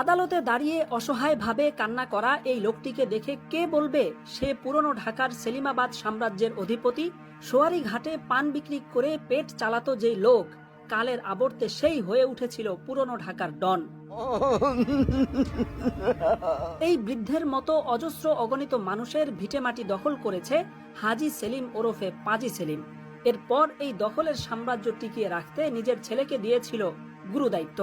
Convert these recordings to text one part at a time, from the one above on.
আদালতে দাঁড়িয়ে অসহায়ভাবে কান্না করা এই লোকটিকে দেখে কে বলবে সে পুরনো ঢাকার সেলিমাবাদ সাম্রাজ্যের অধিপতি? সোয়ারি ঘাটে পান বিক্রি করে পেট চালাতো যেই লোক, কালের আবর্তে সেই হয়ে উঠেছিল পুরনো ঢাকার ডন। এই বৃদ্ধের মতো অজস্র অগণিত মানুষের ভিটেমাটি দখল করেছে হাজি সেলিম ওরফে পাজি সেলিম। এরপর এই দখলের সাম্রাজ্য টিকিয়ে রাখতে নিজের ছেলেকে দিয়েছিল গুরুদায়িত্ব।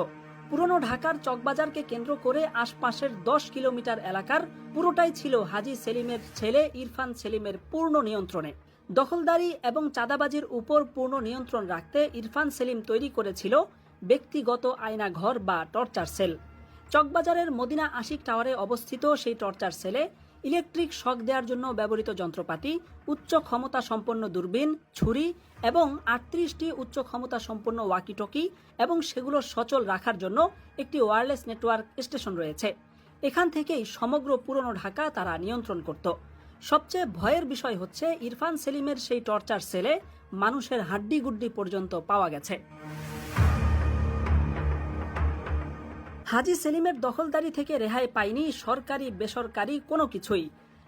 পুরনো ঢাকার চকবাজারকে কেন্দ্র করে আশপাশের দশ কিলোমিটার এলাকার পুরোটাই ছিল হাজি সেলিমের ছেলে ইরফান সেলিমের পূর্ণ নিয়ন্ত্রণে। দখলদারি এবং চাঁদাবাজির উপর পূর্ণ নিয়ন্ত্রণ রাখতে ইরফান সেলিম তৈরি করেছিল ব্যক্তিগত আয়না ঘর বা টর্চার সেল। চকবাজারের মদিনা আশিক টাওয়ারে অবস্থিত সেই টর্চার সেলে ইলেকট্রিক শক দেওয়ার জন্য ব্যবহৃত যন্ত্রপাতি, উচ্চ ক্ষমতা সম্পন্ন দূরবীন, ছুরি এবং আটত্রিশটি উচ্চ ক্ষমতা সম্পন্ন ওয়াকিটকি এবং সেগুলো সচল রাখার জন্য একটি ওয়্যারলেস নেটওয়ার্ক স্টেশন রয়েছে। এখান থেকেই সমগ্র পুরনো ঢাকা তারা নিয়ন্ত্রণ করত। সবচেয়ে ভয়ের বিষয় হচ্ছে, ইরফান সেলিমের সেই টর্চার সেলে মানুষের হাড্ডি গুড্ডি পর্যন্ত পাওয়া গেছে। হাজি সেলিমের দখলদারি থেকে রেহাই পায়নি সরকারি, বেসরকারি কোনো কিছুই।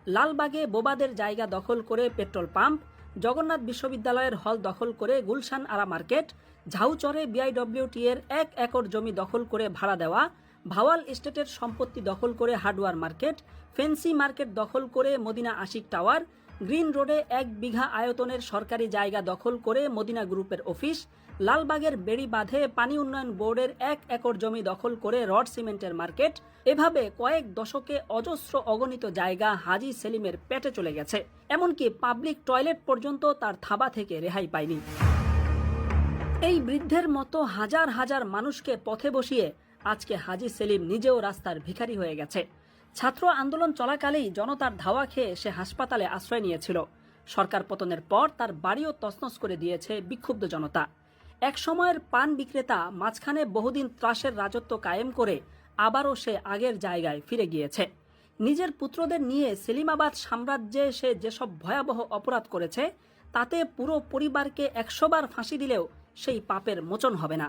লালবাগে বোবাদের জায়গা দখল করে পেট্রোল পাম্প, জগন্নাথ বিশ্ববিদ্যালয়ের হল দখল করে গুলশান আরা মার্কেট, ঝাউচরে বিআইডব্লিউটি এর এক একর জমি দখল করে ভাড়া দেওয়া, ভাওয়াল এস্টেটের সম্পত্তি দখল করে হার্ডওয়ার মার্কেট, ফেন্সি মার্কেট দখল করে মদিনা আশিক টাওয়ার গ্রিন রোডে এক বিঘা আয়তনের সরকারি জায়গা দখল করে মদিনা গ্রুপের অফিস। লালবাগের বেড়ি বাঁধে পানি উন্নয়ন বোর্ডের এক একর জমি দখল করে রড সিমেন্টের মার্কেট। এভাবে কয়েক দশকে অজস্র অগণিত জায়গা হাজি সেলিমের পেটে চলে গেছে। এমনকি পাবলিক টয়লেট পর্যন্ত তার থাবা থেকে রেহাই পায়নি। এই বৃদ্ধের মতো হাজার হাজার মানুষকে পথে বসিয়ে আজকে হাজি সেলিম নিজেও রাস্তার ভিখারি হয়ে গেছে। ছাত্র আন্দোলন চলাকালেই জনতার ধাওয়া খেয়ে সে হাসপাতালে আশ্রয় নিয়েছিল। সরকার পতনের পর তার বাড়িও তছনছ করে দিয়েছে বিক্ষুব্ধ জনতা। এক সময়ের পান বিক্রেতা মাঝখানে বহুদিন ত্রাসের রাজত্ব কায়েম করে আবারও সে আগের জায়গায় ফিরে গিয়েছে। নিজের পুত্রদের নিয়ে সেলিমাবাদ সাম্রাজ্যে সে যেসব ভয়াবহ অপরাধ করেছে, তাতে পুরো পরিবারকে একশোবার ফাঁসি দিলেও সেই পাপের মোচন হবে না।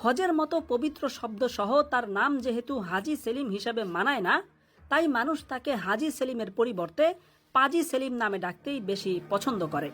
হজের মতো পবিত্র শব্দ সহ তার নাম যেহেতু হাজি সেলিম হিসেবে মানায় না তাই মানুষ তাকে হাজি সেলিমের পরিবর্তে পাজি সেলিম নামে ডাকতেই বেশি পছন্দ করে।